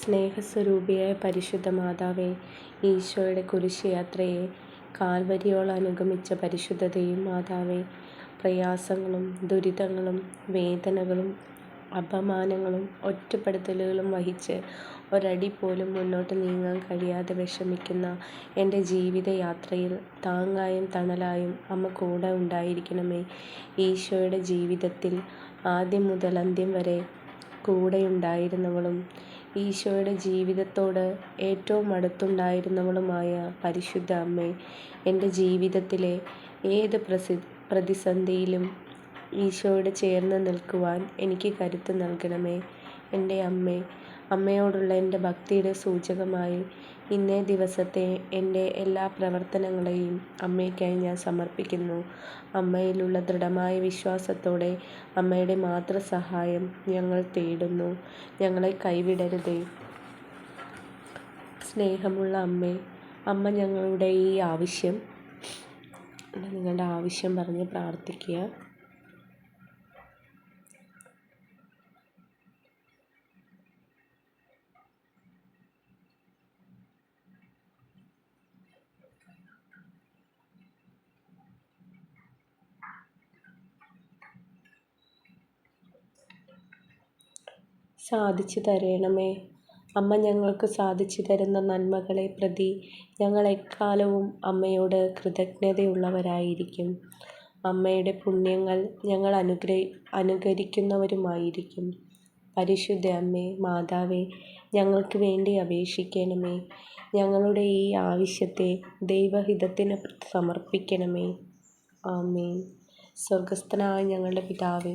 സ്നേഹസ്വരൂപിയായ പരിശുദ്ധ മാതാവേ, ഈശോയുടെ കുരിശുയാത്രയെ കാൽവരിയോളം അനുഗമിച്ച പരിശുദ്ധ മാതാവേ, പ്രയാസങ്ങളും ദുരിതങ്ങളും വേദനകളും അപമാനങ്ങളും ഒറ്റപ്പെടുത്തലുകളും വഹിച്ച് ഒരടി പോലും മുന്നോട്ട് നീങ്ങാൻ കഴിയാതെ വിഷമിക്കുന്ന എന്റെ ജീവിതയാത്രയിൽ താങ്ങായും തണലായും അമ്മ കൂടെ ഉണ്ടായിരിക്കണമേ. ഈശോയുടെ ജീവിതത്തിൽ ആദ്യം മുതൽ അന്ത്യം വരെ കൂടെയുണ്ടായിരുന്നവളും ഈശോയുടെ ജീവിതത്തോട് ഏറ്റവും അടുത്തുണ്ടായിരുന്നവളുമായ പരിശുദ്ധ അമ്മേ, എന്റെ ജീവിതത്തിലെ ഏത് പ്രസി പ്രതിസന്ധിയിലും ഈശോയോട് ചേർന്ന് നിൽക്കുവാൻ എനിക്ക് കരുത്ത് നൽകണമേ. എന്റെ അമ്മേ, അമ്മയോടുള്ള എന്റെ ഭക്തിയുടെ സൂചകമായി ഇന്നേ ദിവസത്തെ എന്റെ എല്ലാ പ്രവർത്തനങ്ങളെയും അമ്മയ്ക്കായി ഞാൻ സമർപ്പിക്കുന്നു. അമ്മയിലുള്ള ദൃഢമായ വിശ്വാസത്തോടെ അമ്മയുടെ മാത്രം സഹായം ഞങ്ങൾ തേടുന്നു. ഞങ്ങളെ കൈവിടരുതേ. സ്നേഹമുള്ള അമ്മേ, അമ്മ ഞങ്ങളുടെ ഈ ആവശ്യം നിങ്ങളുടെ ആവശ്യം പറഞ്ഞ് പ്രാർത്ഥിക്കുക. സാധിച്ചു തരണമേ. അമ്മ ഞങ്ങൾക്ക് സാധിച്ചു തരുന്ന നന്മകളെ പ്രതി ഞങ്ങൾ എക്കാലവും അമ്മയോട് കൃതജ്ഞതയുള്ളവരായിരിക്കും. അമ്മയുടെ പുണ്യങ്ങൾ ഞങ്ങൾ അനുകരിക്കുന്നവരുമായിരിക്കും. പരിശുദ്ധ അമ്മേ മാതാവേ, ഞങ്ങൾക്ക് വേണ്ടി അപേക്ഷിക്കണമേ. ഞങ്ങളുടെ ഈ ആവശ്യത്തെ ദൈവഹിതത്തിന് സമർപ്പിക്കണമേ. ആമേൻ. സ്വർഗസ്ഥനായ ഞങ്ങളുടെ പിതാവേ,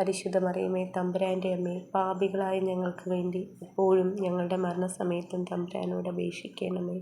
പരിശുദ്ധ മറിയമേ, തമ്പുരാന്റെ അമ്മേ, പാപികളായ ഞങ്ങൾക്ക് വേണ്ടി എപ്പോഴും ഞങ്ങളുടെ മരണസമയത്തും തമ്പുരാനോട് അപേക്ഷിക്കണമേ.